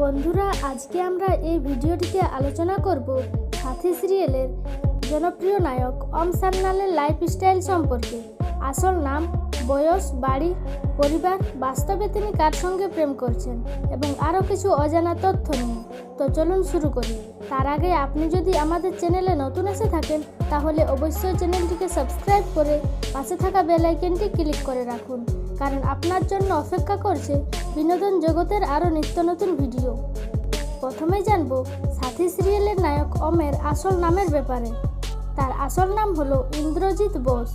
বন্ধুরা, আজকে আমরা এই ভিডিওটিতে আলোচনা করব সাথী সিরিয়ালের জনপ্রিয় নায়ক অম সান্যালের লাইফস্টাইল সম্পর্কে। আসল নাম, বয়স, বাড়ি, পরিবার, বাস্তবে তিনি কার সঙ্গে প্রেম করছেন এবং আরও কিছু অজানা তথ্য নিয়ে। তো চলুন শুরু করি। তার আগে আপনি যদি আমাদের চ্যানেলে নতুন এসে থাকেন, তাহলে অবশ্যই চ্যানেলটিকে সাবস্ক্রাইব করে পাশে থাকা বেল আইকনটি ক্লিক করে রাখুন। কারণ আপনার জন্য অপেক্ষা করছে বিনোদন জগতের আরও নিত্য নতুন ভিডিও। প্রথমেই জানব সাথী সিরিয়ালের নায়ক অমের আসল নামের ব্যাপারে। তার আসল নাম হলো ইন্দ্রজিৎ বোস।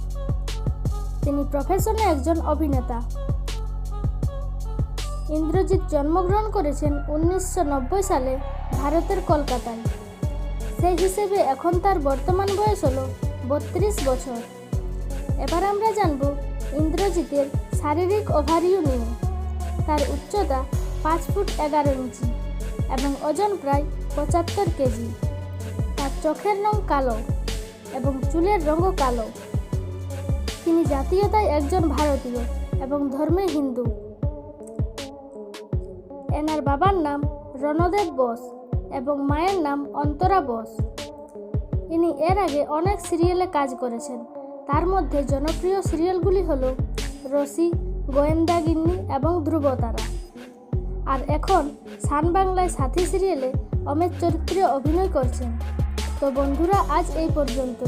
তিনি প্রফেশনে একজন অভিনেতা। ইন্দ্রজিৎ জন্মগ্রহণ করেছেন উনিশশো নব্বই সালে ভারতের কলকাতায়। সেই হিসেবে এখন তার বর্তমান বয়স হলো বত্রিশ বছর। এবার আমরা জানব ইন্দ্রজিতের শারীরিক ওভারিও নিয়ে। তার উচ্চতা পাঁচ ফুট এগারো ইঞ্চি এবং ওজন প্রায় পঁচাত্তর কেজি। তার চোখের রং কালো এবং চুলের রঙও কালো। তিনি জাতীয়তায় একজন ভারতীয় এবং ধর্মে হিন্দু। এনার বাবার নাম রণদেব বোস এবং মায়ের নাম অন্তরা বোস। ইনি এর আগে অনেক সিরিয়ালে কাজ করেছেন। তার মধ্যে জনপ্রিয় সিরিয়ালগুলি হল রশি গোয়েন্দাগিন্নি এবং ধ্রুবতারা। আর এখন সান বাংলায় সাথী সিরিয়ালে অমিত চরিত্রে অভিনয় করছেন। তো বন্ধুরা, আজ এই পর্যন্ত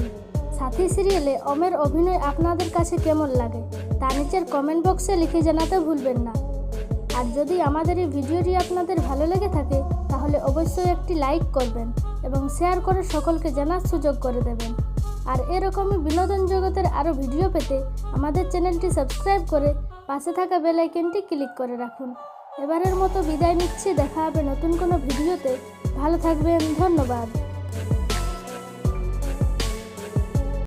সাথী সিরিয়ালে অমের অভিনয় আপনাদের কাছে কেমন লাগে তা নিচের কমেন্ট বক্সে লিখে জানাতে ভুলবেন না। আর যদি আমাদের এই ভিডিওটি আপনাদের ভালো লেগে থাকে, তাহলে অবশ্যই একটি লাইক করবেন এবং শেয়ার করে সকলকে জানার সুযোগ করে দেবেন। আর এরকমই বিনোদন জগতের আরও ভিডিও পেতে আমাদের চ্যানেলটি সাবস্ক্রাইব করে পাশে থাকা বেল আইকনটি ক্লিক করে রাখুন। এবারের মতো বিদায় নিচ্ছি, দেখা হবে নতুন কোনো ভিডিওতে। ভালো থাকবেন, ধন্যবাদ।